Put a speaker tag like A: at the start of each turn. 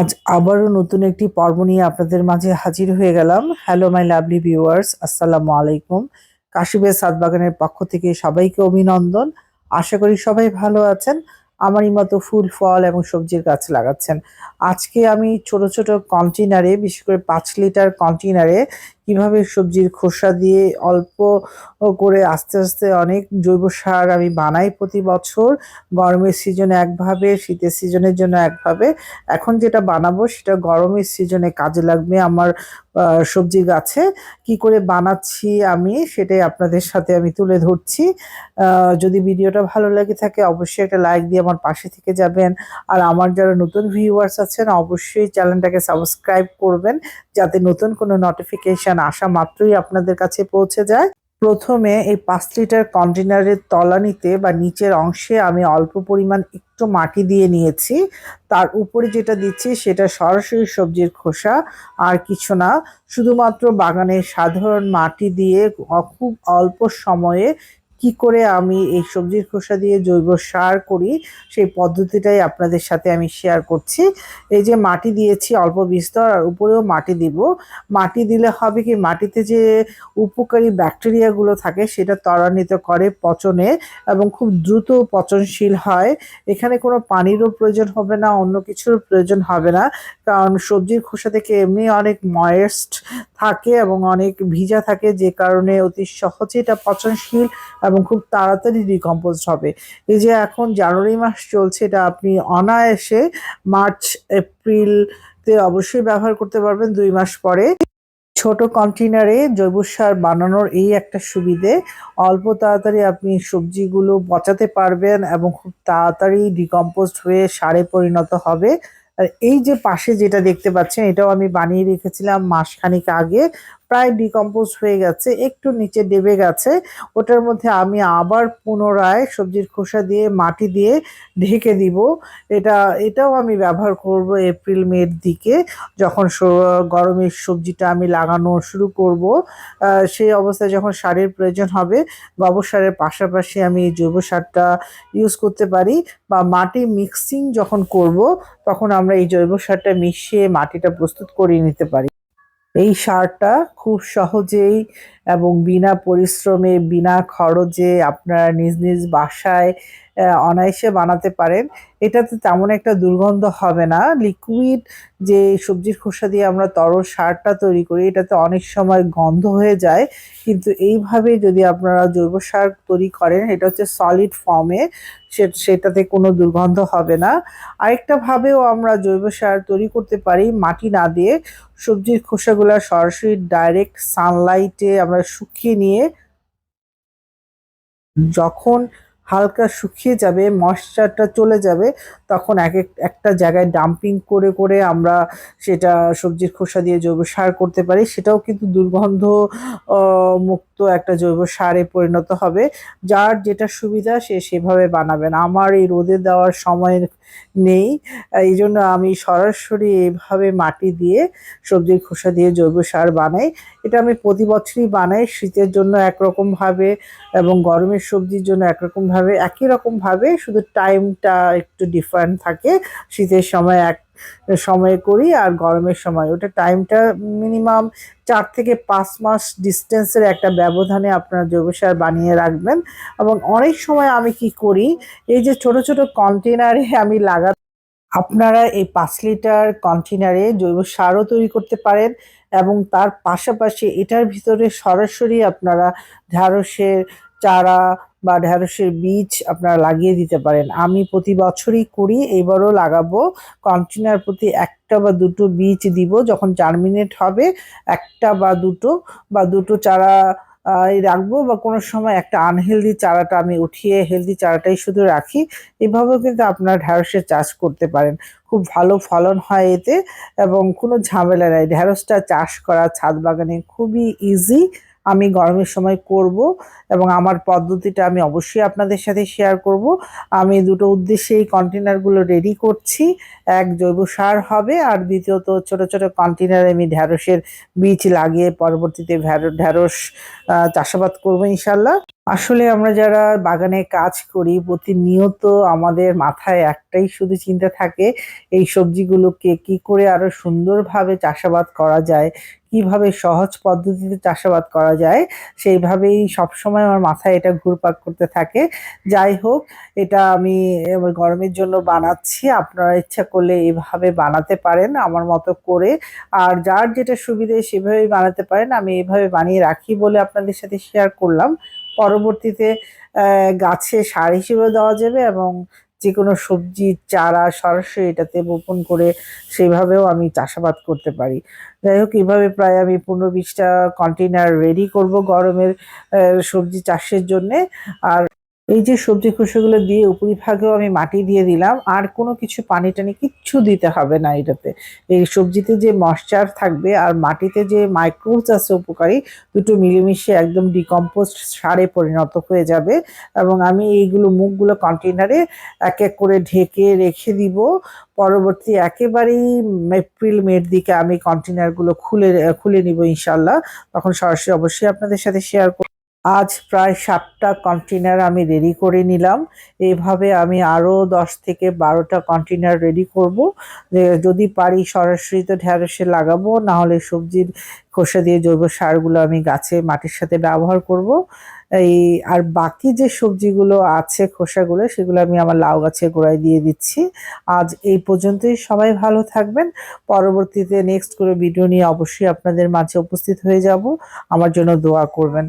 A: আজ আবারও নতুন একটি পর্ব নিয়ে আপনাদের মাঝে হাজির হয়ে গেলাম। হ্যালো মাই লাভলি ভিউয়ার্স আসসালামু আলাইকুম। কাশিবের সাতবাগানের পক্ষ থেকে সবাইকে অভিনন্দন। আশা করি সবাই ভালো আছেন। আমারই মতো ফুল, ফল এবং সবজির গাছ লাগাচ্ছেন। আজকে আমি ছোট ছোট কন্টেনারে বিশেষ করে পাঁচ লিটার কন্টেনারে কীভাবে সবজির খোসা দিয়ে অল্প করে আস্তে আস্তে অনেক জৈব সার আমি বানাই প্রতি বছর। গরমের সিজনে একভাবে, শীতের সিজনের জন্য একভাবে। এখন যেটা বানাবো সেটা গরমের সিজনে কাজে লাগবে আমার সবজি গাছে। কি করে বানাচ্ছি আমি সেটাই আপনাদের সাথে আমি তুলে ধরছি। যদি ভিডিওটা ভালো লাগে থাকে অবশ্যই একটা লাইক দিয়ে আমার পাশে থেকে যাবেন। আর আমার যারা নতুন ভিউয়ার্স আছেন অবশ্যই চ্যানেলটাকে সাবস্ক্রাইব করবেন। যাতে নতুন কোনো নোটিফিকেশন আসা মাত্রই আপনাদের কাছে পৌঁছে যায়। প্রথমে এই পাঁচ লিটার কন্টেনারের তলানিতে বা নিচের অংশে আমি অল্প পরিমাণ একটু মাটি দিয়ে নিয়েছি। তার উপরে যেটা দিচ্ছি সেটা সরাসরি সবজির খোসা, আর কিছু না। শুধুমাত্র বাগানের সাধারণ মাটি দিয়ে খুব অল্প সময়ে কি করে আমি এই সবজির খোসা দিয়ে জৈব সার করি, সেই পদ্ধতিটাই আপনাদের সাথে আমি শেয়ার করছি। এই যে মাটি দিয়েছি অল্প বিস্তর, আর উপরেও মাটি দিব। মাটি দিলে হবে কি, মাটিতে যে উপকারী ব্যাকটেরিয়াগুলো থাকে, সেটা ত্বরান্বিত করে পচনে এবং খুব দ্রুত পচনশীল হয়। এখানে কোনো পানিরও প্রয়োজন হবে না, অন্য কিছুর প্রয়োজন হবে না। কারণ সবজির খোসা থেকে এমনি অনেক ময়েস্ট থাকে এবং অনেক ভিজা থাকে, যে কারণে অতি সহজে এটা পচনশীল এবং খুব তাড়াতাড়ি ডিকম্পোজ হবে। এই যে এখন জানুয়ারি মাস চলছে, এটা আপনি অনায়াসে মার্চ, এপ্রিলতে অবশ্যই ব্যবহার করতে পারবেন দুই মাস পরে। ছোট কন্টেনারে জৈব সার বানানোর এই একটা সুবিধে, অল্প তাড়াতাড়ি আপনি সবজিগুলো পচাতে পারবেন এবং খুব তাড়াতাড়ি ডিকম্পোস্ট হয়ে সারে পরিণত হবে। আর এই যে পাশে যেটা দেখতে পাচ্ছেন, এটাও আমি বানিয়ে রেখেছিলাম মাসখানিক আগে। প্রায় ডিকম্পোজ হয়ে গেছে, একটু নিচে ডেবে গেছে। ওটার মধ্যে আমি আবার পুনরায় সবজির খোসা দিয়ে, মাটি দিয়ে ঢেকে দিব। এটা, এটাও আমি ব্যবহার করব এপ্রিল, মের দিকে। যখন গরমের সবজিটা আমি লাগানো শুরু করব সেই অবস্থায় যখন সারের প্রয়োজন হবে, গোবর পাশাপাশি আমি জৈব সারটা ইউজ করতে পারি বা মাটি মিক্সিং যখন করব, তখন আমরা এই জৈব সারটা মিশিয়ে মাটিটা প্রস্তুত করে নিতে পারি। এই সারটা খুব সহজেই এবং বিনা পরিশ্রমে বিনা খরচে আপনারা নিজ নিজ বাসায় অনায়াসে বানাতে পারেন। এটাতে তেমন একটা দুর্গন্ধ হবে না। লিকুইড যে সবজির খোসা দিয়ে আমরা তরল সারটা তৈরি করি, এটাতে অনেক সময় গন্ধ হয়ে যায়। কিন্তু এইভাবে যদি আপনারা জৈব সার তৈরি করেন, এটা হচ্ছে সলিড ফর্মে সেটাতে কোনো দুর্গন্ধ হবে না। আরেকটা ভাবেও আমরা জৈব সার তৈরি করতে পারি মাটি না দিয়ে। সবজির খোসাগুলো সরাসরি ডাইরেক্ট সানলাইটে আমরা শুকিয়ে নিয়ে যখন হালকা শুকিয়ে যাবে ময়শ্চারটা চলে যাবে, তখন এক এক একটা জায়গায় ডাম্পিং করে করে আমরা সেটা সবজির খোসা দিয়ে জৈব সার করতে পারি। সেটাও কিন্তু দুর্গন্ধ মুক্ত একটা জৈব সারে পরিণত হবে। যার যেটা সুবিধা সে সেভাবে বানাবেন আমার এই রোদে দেওয়ার সময় নেই। এই জন্য আমি সরাসরি এভাবে মাটি দিয়ে সবজির খোসা দিয়ে জৈব সার বানাই। এটা আমি প্রতি বছরই বানাই শীতের জন্য একরকম ভাবে এবং গরমের সবজির জন্য একরকমভাবে। একই রকমভাবে শুধু টাইমটা একটু ডিফারেন্ট থাকে। শীতের সময় এক সময়ে করি আর গরমের সময়। ওটা টাইমটা মিনিমাম চার থেকে পাঁচ মাস ডিস্টেন্সের একটা ব্যবধানে আপনারা জৈব সার বানিয়ে রাখবেন এবং অনেক সময় আমি কি করি, এই যে ছোট ছোট কন্টেনারে আমি লাগা আপনারা এই পাঁচ লিটার কন্টেনারে জৈব সারও তৈরি করতে পারেন এবং তার পাশাপাশি এটার ভিতরে সরাসরি আপনারা ঢ্যাঁড়সের চারা বা ঢ্যাঁড়সের বীজ আপনারা লাগিয়ে দিতে পারেন। আমি প্রতি বছরই করি, এবারও লাগাবো। কন্টেনার প্রতি একটা বা দুটো বীজ দিব, যখন জার্মিনেট হবে, একটা বা দুটো বা দুটো চারা রাখব বা কোনো সময় একটা আনহেলদি চারাটা আমি উঠিয়ে হেলদি চারাটাই শুধু রাখি। এভাবেও কিন্তু আপনার ঢ্যাঁড়সের চাষ করতে পারেন। খুব ভালো ফলন হয় এতে এবং কোনো ঝামেলা নাই। ঢ্যাঁড়সটা চাষ করা ছাদ বাগানে খুবই ইজি আমি গরমের সময় করব এবং আমার পদ্ধতিটা আমি অবশ্যই আপনাদের সাথে শেয়ার করব। আমি দুটো উদ্দেশ্যে এই কন্টেনারগুলো রেডি করছি। এক, জৈব সার হবে আর দ্বিতীয়ত ছোট ছোট কন্টেনারে আমি ঢ্যাঁড়সের বীজ লাগিয়ে পরবর্তীতে ঢ্যাঁড়স চাষাবাদ করব ইনশাল্লাহ আসলে আমরা যারা বাগানে কাজ করি, প্রতিনিয়ত আমাদের মাথায় একটাই শুধু চিন্তা থাকে, এই সবজিগুলোকে কি করে আরও সুন্দরভাবে চাষাবাদ করা যায়, কীভাবে সহজ পদ্ধতিতে চাষাবাদ করা যায়, সেইভাবেই সবসময় আমার মাথায় এটা ঘুরপাক করতে থাকে। যাই হোক, এটা আমি গরমের জন্য বানাচ্ছি, আপনারা ইচ্ছা করলে এভাবে বানাতে পারেন আমার মতো করে। আর যার যেটা সুবিধে সেভাবেই বানাতে পারেন, আমি এভাবে বানিয়ে রাখি বলে আপনাদের সাথে শেয়ার করলাম। পরবর্তীতে গাছে সার হিসেবে দেওয়া যাবে এবং যে কোনো সবজি, চারা সরাসরি এটাতে বপন করে সেভাবেও আমি চাষাবাদ করতে পারি। যাই হোক, এভাবে প্রায় আমি পনেরো বিশটা কন্টেনার রেডি করব গরমের সবজি চাষের জন্যে। আর এই যে সবজি খোসাগুলো দিয়ে উপরিভাগেও আমি মাটি দিয়ে দিলাম, আর কোনো কিছু পানি টানি কিচ্ছু দিতে হবে না এটাতে। এই সবজিতে যে ময়শ্চার থাকবে আর মাটিতে যে মাইক্রোবস আছে উপকারী, দুটো মিলেমিশে একদম ডিকম্পোস্ট সারে পরিণত হয়ে যাবে এবং আমি এইগুলো মুখগুলো কন্টেনারে এক এক করে ঢেকে রেখে দিব। পরবর্তী একেবারেই এপ্রিল মের দিকে আমি কন্টেনারগুলো খুলে খুলে নিব ইনশাল্লাহ তখন সরাসরি অবশ্যই আপনাদের সাথে শেয়ার আজ প্রায় সাতটা কন্টেনার আমি রেডি করে নিলাম। এইভাবে আমি আরও দশ থেকে বারোটা কন্টেনার রেডি করব। যদি পারি সরাসরি তো ঢ্যাঁড়সে লাগাবো নাহলে সবজির খোসা দিয়ে জৈব সারগুলো আমি গাছে মাটির সাথে ব্যবহার করব। এই আর বাকি যে সবজিগুলো আছে খোসাগুলো, সেগুলো আমি আমার লাউ গাছের গোড়ায় দিয়ে দিচ্ছি। আজ এই পর্যন্তই, সবাই ভালো থাকবেন। পরবর্তীতে নেক্সট করে ভিডিও নিয়ে অবশ্যই আপনাদের মাঝে উপস্থিত হয়ে যাব। আমার জন্য দোয়া করবেন।